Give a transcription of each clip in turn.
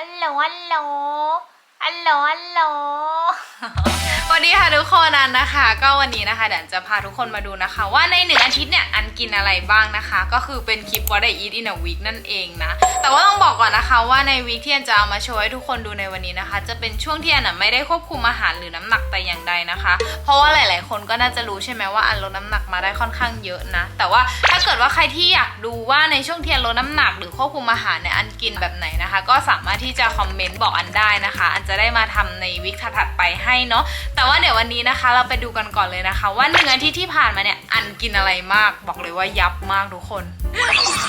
ฮัลโหลฮัลโหลฮัลโหลฮัลโหล สวัสดีค่ะทุกคนอันนะคะ ก็วันนี้นะคะเดี๋ยวจะพาทุกคนมาดูนะคะ ว่าในหนึ่งอาทิตย์เนี่ยอันกินอะไรบ้างนะคะ ก็คือเป็นคลิป What I Eat in a Week นั่นเองนะ แต่ว่าต้องบอกก่อนนะคะว่าในวีคที่อันจะเอามาโชว์ให้ทุกคนดูในวันนี้นะคะ จะเป็นช่วงที่อันไม่ได้ควบคุมอาหารหรือน้ำหนักแต่อย่างใดนะคะ เพราะว่าหลาย ๆ คนก็น่าจะรู้ใช่ไหมว่าอันลดน้ำหนักมาได้ค่อนข้างเยอะนะ แต่ว่าถ้าเกิดว่าใครที่อยากดูว่าในช่วงที่อันลดน้ำหนัก หรือควบคุมอาหารเนี่ยอันกินแบบไหนนะคะ ก็สามารถที่จะคอมเมนต์บอกอันได้นะคะ อันจะได้มาทำในวีคถัดไปให้เนาะแต่ว่าเดี๋ยววันนี้นะคะ เราไปดูกันก่อนเลยนะคะ ว่าหนึ่งอาทิตย์ที่ผ่านมาเนี่ยอันกินอะไรมาก บอกเลยว่ายับมากทุกคน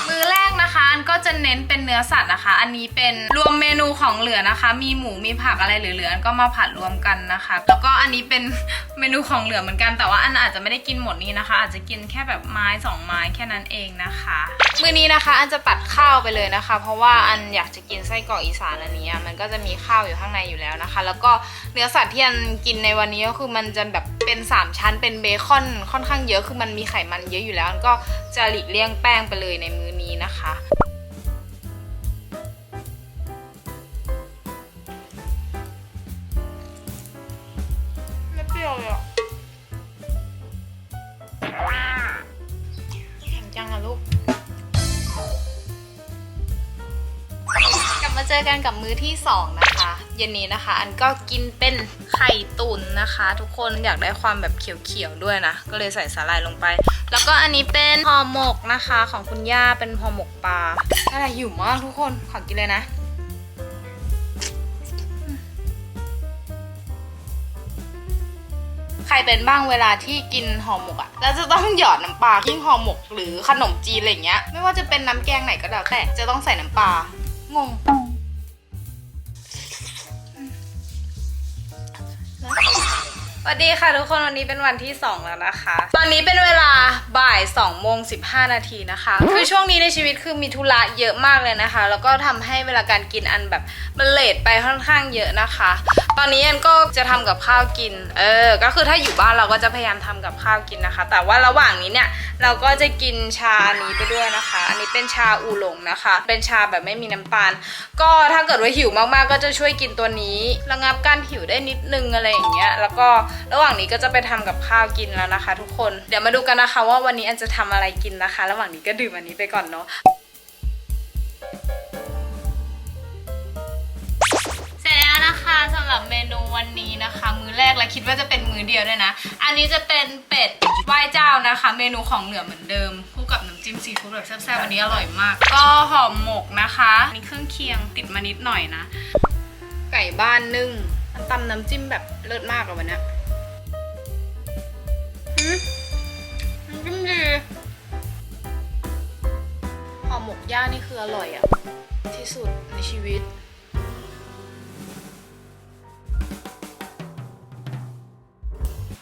มือแรกนะคะอันก็จะเน้นเป็นเนื้อสัตว์นะคะ อันนี้เป็นรวมเมนูของเหลือนะคะ มีหมูมีผักอะไรเหลือๆอันก็มาผัดรวมกันนะคะ แล้วก็อันนี้เป็นเมนูของเหลือเหมือนกันแต่ว่าอันอาจจะไม่ได้กินหมดนี้นะคะ อาจจะกินแค่แบบไม้สองไม้แค่นั้นเองนะคะมือนี้นะคะอันจะปัดข้าวไปเลยนะคะ เพราะว่าอันอยากจะกินไส้กรอกอีสานอันนี้มันก็จะมีข้าวอยู่ข้างในอยู่แล้วนะคะ แล้วก็เนื้อสัตว์ที่อันกินในวันนี้ก็คือมันจะแบบ เป็นสามชั้นเป็นเบคอนค่อนข้างเยอะคือมันมีไขมันเยอะอยู่แล้วอันก็จะหลีกเลี่ยงแป้งไปเลยในมื้อนี้นะคะไม่เปรี้ยวเลยอะแข็งจังอะลูกกลับมาเจอกันกับมื้อที่ 2 นะคะ เย็นนี้นะคะ อันก็กินเป็น ไข่ตุ๋นนะคะ ทุกคนอยากได้ความแบบเขียวๆด้วยนะ ก็เลยใส่สาหร่ายลงไป แล้วก็อันนี้เป็นห่อหมกนะคะของคุณย่าเป็นห่อหมกปลาอะไรหิวมากทุกคนขอกินเลยนะใครเป็นบ้างเวลาที่กินห่อหมกอะแล้วจะต้องหยอดน้ำปลายิ่งห่อหมก หรือขนมจีนอะไรเงี้ย ไม่ว่าจะเป็นน้ำแกงไหนก็แล้วแต่จะต้องใส่น้ำปลางง สวัสดีค่ะทุกคนวันนี้เป็นวันที่ 2 แล้วนะคะ ตอนนี้เป็นเวลาบ่าย2โมง15 นาทีนะคะ คือช่วงนี้ในชีวิตคือมีธุระเยอะมากเลยนะคะ แล้วก็ทำให้เวลาการกินอันแบบมันเลทไปค่อนข้างเยอะนะคะ ตอนนี้อันก็จะทำกับข้าวกิน เออ ก็คือถ้าอยู่บ้านเราก็จะพยายามทำกับข้าวกินนะคะ แต่ว่าระหว่างนี้เนี่ย เราก็จะกินชานี้ไปด้วยนะคะ อันนี้เป็นชาอูหลงนะคะ เป็นชาแบบไม่มีน้ำตาล ก็ถ้าเกิดว่าหิวมากๆ ก็จะช่วยกินตัวนี้ ระงับการหิวได้นิดนึงอะไรอย่างเงี้ย แล้วก็ระหว่างนี้ก็จะไปทำกับข้าวกินแล้วนะคะ ทุกคน เดี๋ยวมาดูกันนะคะว่าวันนี้อันจะทำอะไรกินนะคะ ระหว่างนี้ก็ดื่มอันนี้ไปก่อนเนาะ คะสำหรับเมนูวันนี้นะคะ มื้อแรกและคิดว่าจะเป็นมื้อเดียวด้วยนะ อันนี้จะเป็นเป็ดไหว้เจ้านะคะ เมนูของเหลือเหมือนเดิมคู่กับน้ำจิ้มซีฟู้ดแบบแซ่บๆอันนี้อร่อยมาก ก็หอมหมกนะคะมีเครื่องเคียงติดมานิดหน่อยนะ ไก่บ้านนึ่งมันตำน้ำจิ้มแบบเลิศมากเลยวันนี้ยหืมน้ำจิ้มดีหอมหมกย่างนี่คืออร่อยอะที่สุดในชีวิต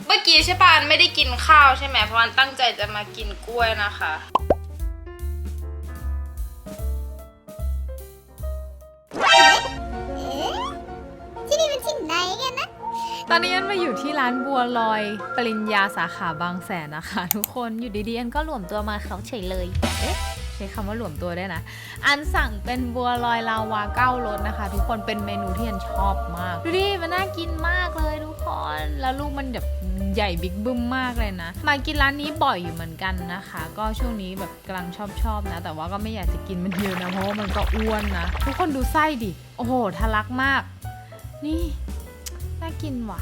เมื่อกี้ใช่ปะอันไม่ได้กินข้าวใช่ไหมเพราะอันตั้งใจจะมากินกล้วยนะคะ ที่นี่มันที่ไหนกันนะ ตอนนี้อันมาอยู่ที่ร้านบัวลอยปริญญาสาขาบางแสนนะคะ ทุกคนอยู่ดีๆอันก็หลวมตัวมาเขาเฉยเลยเอ๊ะใช้คำว่าหลวมตัวได้นะ อันสั่งเป็นบัวลอยลาวาเก้ารสนะคะ ทุกคนเป็นเมนูที่อันชอบมาก ดูดิมันน่ากินมากเลยทุกคน แล้วลูกมันแบบใหญ่บิ๊กบึ้มมากเลยนะ มากินร้านนี้บ่อยอยู่เหมือนกันนะคะ ก็ช่วงนี้แบบกำลังชอบชอบนะ แต่ว่าก็ไม่อยากจะกินมันเยอะนะ เพราะว่ามันก็อ้วนนะ ทุกคนดูไส้ดิ โอ้โห ทะลักมาก นี่น่ากินว่ะ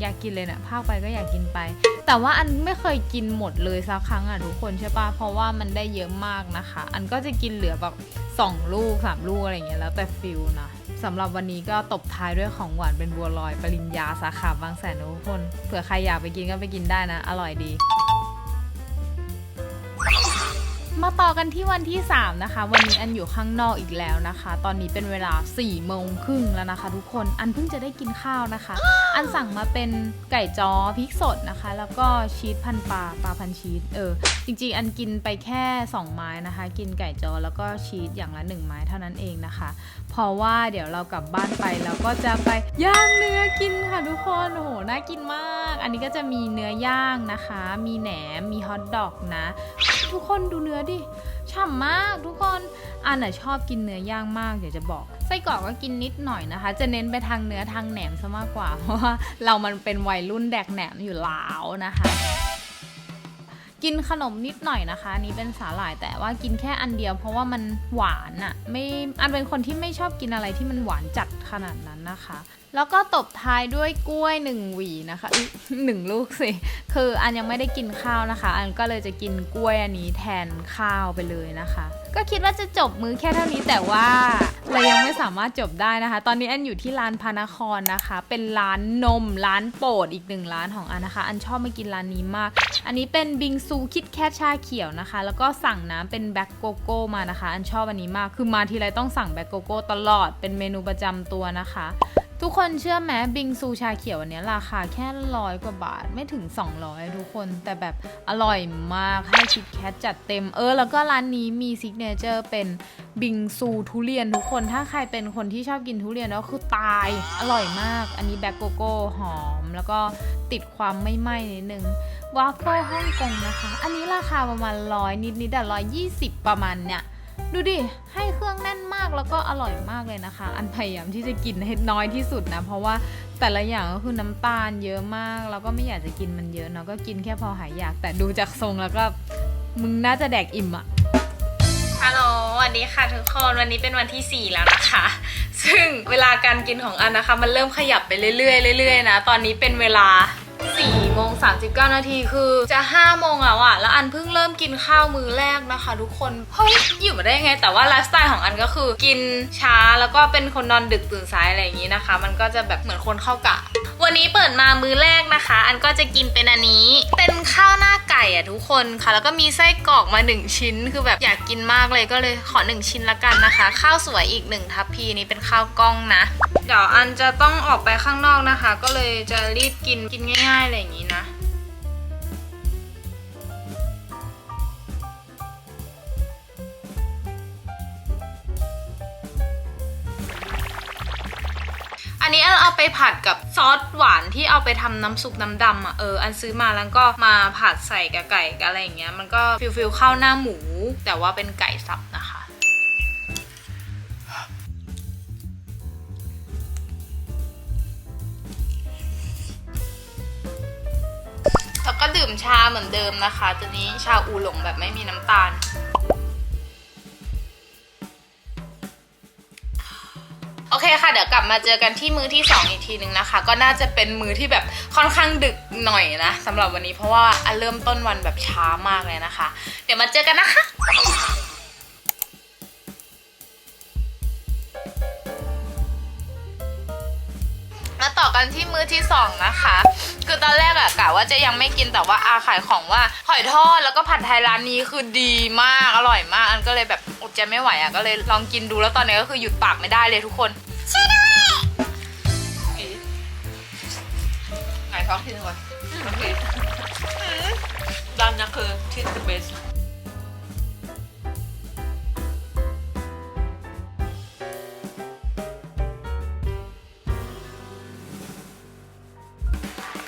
อยากกินเลยเนะี่ยภาคไปก็อยากกินไป แต่ว่าอันไม่เคยกินหมดเลยสักครั้งอะทุกคนใช่ปะเพราะว่ามันได้เยอะมากนะคะ อันก็จะกินเหลือแบบสองลูกสามลูกอะไรเงี้ยแล้วแต่ฟิลนะ สำหรับวันนี้ก็ตบท้ายด้วยของหวานเป็นบัวลอย ปริญญาสาขาบางแสนนะทุกคน เผื่อใครอยากไปกินก็ไปกินได้นะ อร่อยดี มาต่อกันที่วันที่ 3 นะคะ วันนี้อันอยู่ข้างนอกอีกแล้วนะคะ ตอนนี้เป็นเวลา4โมงครึ่งแล้วนะคะ ทุกคนอันเพิ่งจะได้กินข้าวนะคะ อันสั่งมาเป็นไก่จอพริกสดนะคะ แล้วก็ชีสพันปลาปลาพันชีสเออจริงๆ อันกินไปแค่ 2 ไม้นะคะ กินไก่จอแล้วก็ชีสอย่างละ 1 ไม้เท่านั้นเองนะคะ เพราะว่าเดี๋ยวเรากลับบ้านไปแล้วก็จะไปย่างเนื้อกินค่ะทุกคนโอ้โหน่ากินมาก อันนี้ก็จะมีเนื้อย่างนะคะ มีแหนมมีฮอทดอกนะ ทุกคนดูเนื้อดิ ฉ่ำมากทุกคนอันน่ะชอบกินเนื้อย่างมากเดี๋ยวจะบอก ไส้กรอกก็กินนิดหน่อยนะคะ จะเน้นไปทางเนื้อทางแหนมซะมากกว่า เพราะว่าเรามันเป็นวัยรุ่นแดกแหนมอยู่แล้วนะคะกินขนมนิดหน่อยนะคะนนี้เป็นสาหร่ายแต่ว่ากินแค่อันเดียว เพราะว่ามันหวานอะไม่อันเป็นคนที่ไม่ชอบกินอะไรที่มันหวานจัดขนาดนั้นนะคะ แล้วก็ตบท้ายด้วยกล้วยหนึ่งหวีนะคะหนึ่งลูกสิ คืออันยังไม่ได้กินข้าวนะคะ อันก็เลยจะกินกล้วยอันนี้แทนข้าวไปเลยนะคะ ก็คิดว่าจะจบมื้อแค่เท่านี้แต่ว่าเรายังไม่สามารถจบได้นะคะ ตอนนี้อันอยู่ที่ร้านพานครนะคะ เป็นร้านนมร้านโปรดอีกหนึ่งร้านของอันนะคะ อันชอบมากินร้านนี้มาก อันนี้เป็นบิงซูคิดแคทชาเขียวนะคะ แล้วก็สั่งน้ำเป็นแบ็กโกโก้มานะคะ อันชอบอันนี้มาก คือมาทีไรต้องสั่งแบ็กโกโก้ตลอด เป็นเมนูประจำตัวนะคะ ทุกคนเชื่อไหมบิงซูชาเขียวอันเนี้ยราคาแค่ร้อยกว่าบาทไม่ถึง 200 ทุกคนแต่แบบอร่อยมากให้คิดแคทจัดเต็มเออ แล้วก็ร้านนี้มีซิกเนเจอร์เป็นบิงซูทุเรียนทุกคน ถ้าใครเป็นคนที่ชอบกินทุเรียนแล้วคือตายอร่อยมาก อันนี้แบ็กโกโก้หอม แล้วก็ติดความไม่ไหม้นิดนึงวาฟเฟิลฮ่องกงนะคะ อันนี้ราคาประมาณร้อยนิดนิดแต่ร้อยยี่สิบประมาณเนี่ย ดูดิ ให้เครื่องแน่นมากแล้วก็อร่อยมากเลยนะคะ อันพยายามที่จะกินให้น้อยที่สุดนะ เพราะว่าแต่ละอย่างก็คือน้ำตาลเยอะมาก แล้วก็ไม่อยากจะกินมันเยอะเนาะก็กินแค่พอหายอยาก แต่ดูจากทรงแล้วก็มึงน่าจะแดกอิ่มอะฮัลโหลสวัสดีค่ะทุกคน วันนี้เป็นวันที่ 4 แล้วนะคะ ซึ่งเวลาการกินของอันนะคะ มันเริ่มขยับไปเรื่อยๆเรื่อยๆนะ ตอนนี้เป็นเวลา 4โมง39 นาทีคือจะ5โมงแล้วอะแล้วอันเพิ่งเริ่มกินข้าวมื้อแรกนะคะ ทุกคนเฮ้ยอยู่มาได้ยังไง แต่ว่าไลฟ์สไตล์ของอันก็คือกินช้าแล้วก็เป็นคนนอนดึกตื่นสายอะไรอย่างนี้นะคะ มันก็จะแบบเหมือนคนเข้ากะ วันนี้เปิดมามื้อแรกนะคะ อันก็จะกินเป็นอันนี้ เป็นข้าวหน้าไก่อะทุกคนค่ะ แล้วก็มีไส้กรอกมาหนึ่งชิ้น คือแบบอยากกินมากเลยก็เลยขอหนึ่งชิ้นละกันนะคะ ข้าวสวยอีกหนึ่งทัพพีนี้เป็นข้าวกล้องนะ เดี๋ยวอันจะต้องออกไปข้างนอกนะคะ ก็เลยจะรีบกินกินง่ายๆอะไรอย่างนี้นะ อันนี้อันเอาไปผัดกับซอสหวานที่เอาไปทำน้ำซุปน้ำดำอะเอออันซื้อมาแล้วก็มาผัดใส่กับไก่กับอะไรอย่างเงี้ยมันก็ฟิลฟิลข้าวหน้าหมู แต่ว่าเป็นไก่สับนะคะแล้วก็ดื่มชาเหมือนเดิมนะคะตัวนี้ชาอูหลงแบบไม่มีน้ำตาล คค่ะ เดี๋ยวกลับมาเจอกันที่มือที่ 2 อีกทีนึงนะคะ ก็น่าจะเป็นมือที่แบบค่อนข้างดึกหน่อยนะสำหรับวันนี้เพราะว่าอันเริ่มต้นวันแบบช้ามากเลยนะคะ เดี๋ยวมาเจอกันนะคะมาต่อกันที่มื้อที่ 2 นะคะ คือตอนแรกอะกะว่าจะยังไม่กินแต่ว่าอาขายของว่าหอยทอดแล้วก็ผัดไทยร้านนี้คือดีมากอร่อยมาก อันก็เลยแบบอดใจไม่ไหวอะก็เลยลองกินดูแล้วตอนนี้ก็คือหยุดปากไม่ได้เลยทุกคน ไงท้องที่หนึ่งวันโอเคด้านนี้คือที่ the best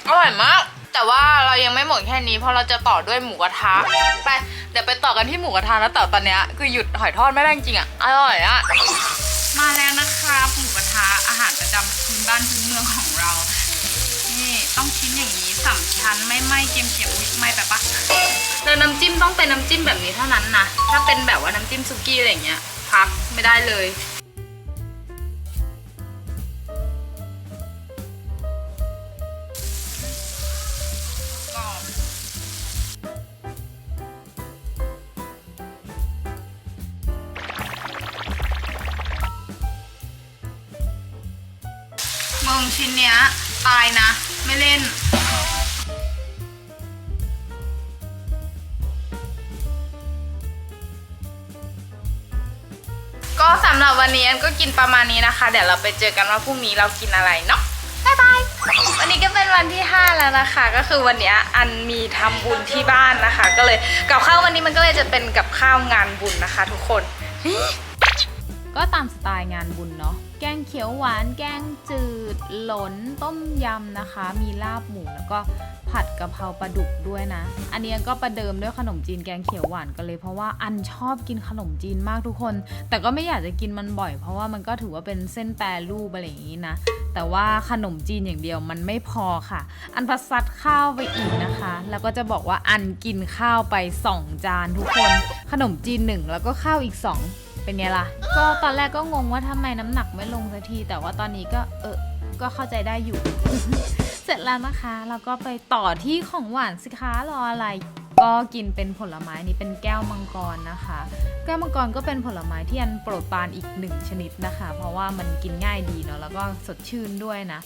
อร่อยมาก แต่ว่าเรายังไม่หมดแค่นี้ เพราะเราจะต่อด้วยหมูกระทะ ไป เดี๋ยวไปต่อกันที่หมูกระทะแล้วแต่ตอนเนี้ยคือหยุดหอยทอดไม่ได้จริงๆอะอร่อยอะมาแล้วนะค รับหมูกระทะอาหารประจำพื้นบ้านพื้นเมืองของเรา นี่ต้องชิ้นอย่างนี้สามชั้นไม่ไหม้เค็มๆอุ๊ยไหม้ไปปะแล้วน้ำจิ้มต้องเป็นน้ำจิ้มแบบนี้เท่านั้นนะถ้าเป็นแบบว่าน้ำจิ้มซุกี้อะไรอย่างเงี้ยพักไม่ได้เลย ชิ้นเนี้ยตายนะ ไม่เล่น ก็สำหรับวันนี้ก็กินประมาณนี้นะคะ เดี๋ยวเราไปเจอกันว่าพรุ่งนี้เรากินอะไรเนาะบ๊ายบายวันนี้ก็เป็นวันที่ 5 แล้วนะคะ ก็คือวันเนี้ยอันมีทำบุญที่บ้านนะคะ ก็เลยกับข้าววันนี้มันก็เลยจะเป็นกับข้าวงานบุญนะคะ ทุกคน ก็ตามสไตล์งานบุญเนาะ แกงเขียวหวาน แกงจืด หลน ต้มยำนะคะ มีลาบหมูแล้วก็ผัดกะเพราปลาดุกด้วยนะ อันนี้ก็ประเดิมด้วยขนมจีนแกงเขียวหวานกันเลยเพราะว่าอันชอบกินขนมจีนมากทุกคน แต่ก็ไม่อยากจะกินมันบ่อย เพราะว่ามันก็ถือว่าเป็นเส้นแปรรูปอะไรอย่างนี้นะ แต่ว่าขนมจีนอย่างเดียวมันไม่พอค่ะ อันพัดซัดข้าวไปอีกนะคะ แล้วก็จะบอกว่าอันกินข้าวไป 2 จานทุกคน ขนมจีนหนึ่งแล้วก็ข้าวอีก 2 เป็นไงล่ะ ก็ตอนแรกก็งงว่าทำไมน้ำหนักไม่ลงสักที แต่ว่าตอนนี้ก็เออ ก็เข้าใจได้อยู่ เสร็จแล้วนะคะ เราก็ไปต่อที่ของหวานสิคะรออะไร ก็กินเป็นผลไม้นี้เป็นแก้วมังกรนะคะ แก้วมังกรก็เป็นผลไม้ที่อันโปรดปรานอีกหนึ่งชนิดนะคะ เพราะว่ามันกินง่ายดีเนาะแล้วก็สดชื่นด้วยนะ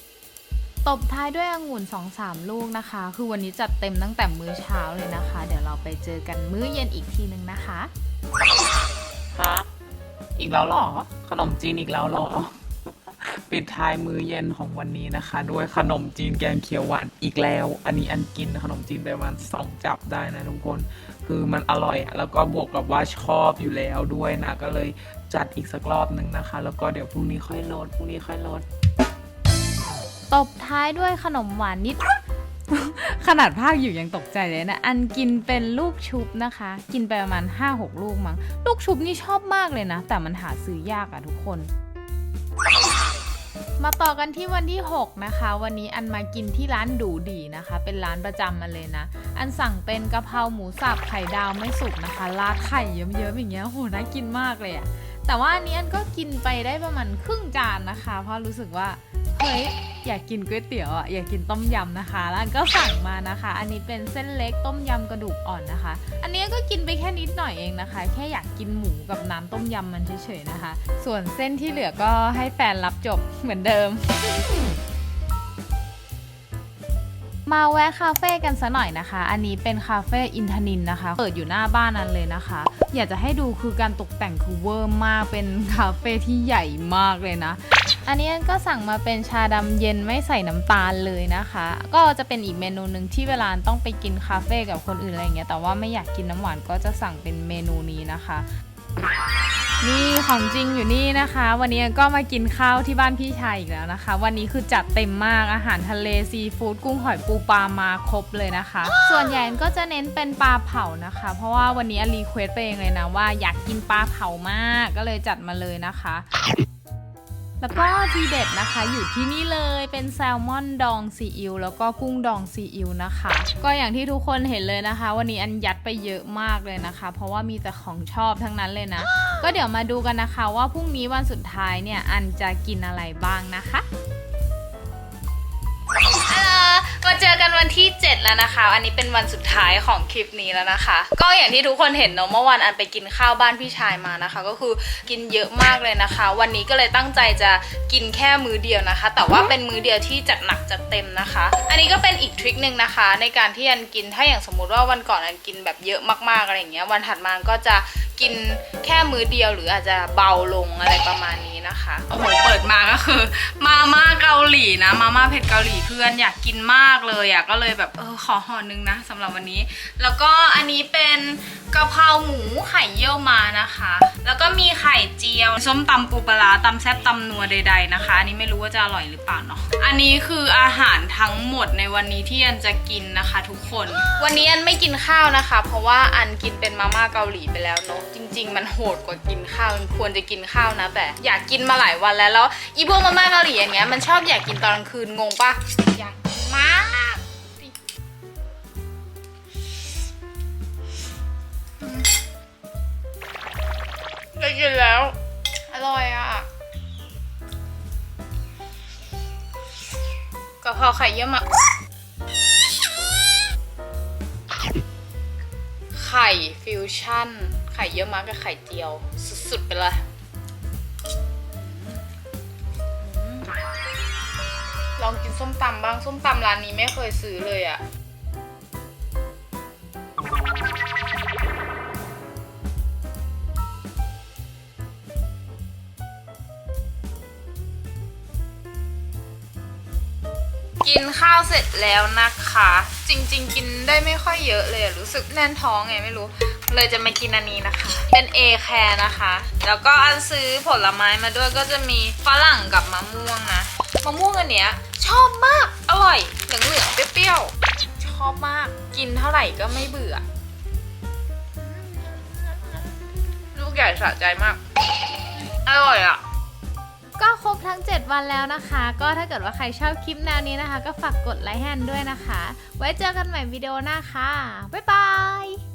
ตบท้ายด้วยองุ่น2-3 ลูกนะคะ คือวันนี้จัดเต็มตั้งแต่มื้อเช้าเลยนะคะ เดี๋ยวเราไปเจอกันมื้อเย็นอีกทีนึงนะคะฮะ อีกแล้วหรอ ขนมจีนอีกแล้วหรอ ปิดท้ายมื้อเย็นของวันนี้นะคะ ด้วยขนมจีนแกงเขียวหวานอีกแล้ว อันนี้อันกินขนมจีนไปประมาณสองจับได้นะทุกคน คือมันอร่อยแล้วก็บวกกับว่าชอบอยู่แล้วด้วยนะก็เลยจัดอีกสักรอบหนึ่งนะคะ แล้วก็เดี๋ยวพรุ่งนี้ค่อยลดพรุ่งนี้ค่อยลดตบท้ายด้วยขนมหวานนิด ขนาดภาคอยู่ยังตกใจเลยนะ อันกินเป็นลูกชุบนะคะ กินไปประมาณ 5-6 ลูกมั้ง ลูกชุบนี่ชอบมากเลยนะ แต่มันหาซื้อยากอะทุกคน มาต่อกันที่วันที่ 6 นะคะ วันนี้อันมากินที่ร้านดูดีนะคะ เป็นร้านประจำมาเลยนะ อันสั่งเป็นกะเพราหมูสับไข่ดาวไม่สุกนะคะราดไข่เยิ้มๆอย่างเงี้ยโหน่ากินมากเลยอะแต่ว่าอันนี้อันก็กินไปได้ประมาณครึ่งจานนะคะ เพราะรู้สึกว่า เฮ้ยอยากกินก๋วยเตี๋ยวอะอยากกินต้มยำนะคะ แล้วก็สั่งมานะคะ อันนี้เป็นเส้นเล็กต้มยำกระดูกอ่อนนะคะ อันนี้ก็กินไปแค่นิดหน่อยเองนะคะ แค่อยากกินหมูกับน้ำต้มยำมันเฉยๆนะคะ ส่วนเส้นที่เหลือก็ให้แฟนรับจบเหมือนเดิม มาแวะคาเฟ่กันซะหน่อยนะคะ อันนี้เป็นคาเฟ่อินทนินนะคะ เปิดอยู่หน้าบ้านนั้นเลยนะคะ อยากจะให้ดูคือการตกแต่งคือเวอร์มาก เป็นคาเฟ่ที่ใหญ่มากเลยนะ อันนี้ก็สั่งมาเป็นชาดำเย็นไม่ใส่น้ำตาลเลยนะคะ ก็จะเป็นอีกเมนูหนึ่งที่เวลาต้องไปกินคาเฟ่กับคนอื่นอะไรอย่างเงี้ย แต่ว่าไม่อยากกินน้ำหวานก็จะสั่งเป็นเมนูนี้นะคะ นี่ของจริงอยู่นี่นะคะ วันนี้ก็มากินข้าวที่บ้านพี่ชายอีกแล้วนะคะ วันนี้คือจัดเต็มมากอาหารทะเลซีฟู้ดกุ้งหอยปูปลามาครบเลยนะคะ ส่วนใหญ่ก็จะเน้นเป็นปลาเผานะคะ เพราะว่าวันนี้รีเควสไปเองเลยนะว่าอยากกินปลาเผามากก็เลยจัดมาเลยนะคะ แล้วก็ทีเด็ดนะคะอยู่ที่นี่เลยเป็นแซลมอนดองซีอิ๊วแล้วก็กุ้งดองซีอิ๊วนะคะ ก็อย่างที่ทุกคนเห็นเลยนะคะ วันนี้อันยัดไปเยอะมากเลยนะคะ เพราะว่ามีแต่ของชอบทั้งนั้นเลยนะ ก็เดี๋ยวมาดูกันนะคะ ว่าพรุ่งนี้วันสุดท้ายเนี่ยอันจะกินอะไรบ้างนะคะ มาเจอกันวันที่ 7 แล้วนะคะ อันนี้เป็นวันสุดท้ายของคลิปนี้แล้วนะคะ ก็อย่างที่ทุกคนเห็นเนอะเมื่อวานอันไปกินข้าวบ้านพี่ชายมานะคะ ก็คือกินเยอะมากเลยนะคะ วันนี้ก็เลยตั้งใจจะกินแค่มื้อเดียวนะคะ แต่ว่าเป็นมื้อเดียวที่จัดหนักจัดเต็มนะคะ อันนี้ก็เป็นอีกทริคหนึ่งนะคะ ในการที่อันกินถ้าอย่างสมมุติว่าวันก่อนอันกินแบบเยอะมากๆอะไรอย่างเงี้ยวันถัดมาก็จะกินแค่มื้อเดียวหรืออาจจะเบาลงอะไรประมาณนี้ นะคะโอ้โหเปิดมาก็คือ มาม่าเกาหลีนะ มาม่าเผ็ดเกาหลีเพื่อนอยากกินมากเลยอะก็เลยแบบเออขอห่อนึงนะสำหรับวันนี้ แล้วก็อันนี้เป็นกะเพราหมูไข่เยี่ยวมานะคะ แล้วก็มีไข่เจียว ส้มตำปูปลาร้าตำแซ่บตำนัวใด ๆนะคะ อันนี้ไม่รู้ว่าจะอร่อยหรือเปล่าเนาะอันนี้คืออาหารทั้งหมดในวันนี้ที่อันจะกินนะคะ ทุกคน วันนี้อันไม่กินข้าวนะคะ เพราะว่าอันกินเป็นมาม่าเกาหลีไปแล้วเนาะจริง ๆ มันโหดกว่ากินข้าวควรจะกินข้าวนะแต่อยากกินมาหลายวันแล้วแล้วอีพวกมาม่าเกาหลีอย่างเงี้ยมันชอบอยากกินตอนกลางคืนงงปะอยากกินมากได้กินแล้ว อร่อยอะกะเพราไข่เยี่ยมอะไข่ฟิวชั่น ไข่เยอะมากกับไข่เจียว สุดๆไปเลย ส้มตำบ้างส้มตำร้านนี้ไม่เคยซื้อเลยอะ่ะกินข้าวเสร็จแล้วนะคะ จริง ๆ กินได้ไม่ค่อยเยอะเลยรู้สึกแน่นท้องไงไม่รู้ เลยจะมากินอันนี้นะคะ เป็นเอแคร์นะคะ แล้วก็อันซื้อผลไม้มาด้วยก็จะมีฝรั่งกับมะม่วงนะมะม่วงอันเนี้ย ชอบมาก อร่อย เหลืองเหลืองๆเปรี้ยวๆ ชอบมาก กินเท่าไหร่ก็ไม่เบื่อ ลูกใหญ่สะใจมาก อร่อยอะ ก็ครบทั้ง 7 วันแล้วนะคะ ก็ถ้าเกิดว่าใครชอบคลิปแนวนี้นะคะ ก็ฝากกดไลค์แฮนด์ด้วยนะคะ ไว้เจอกันใหม่วิดีโอหน้าค่ะ บ๊ายบาย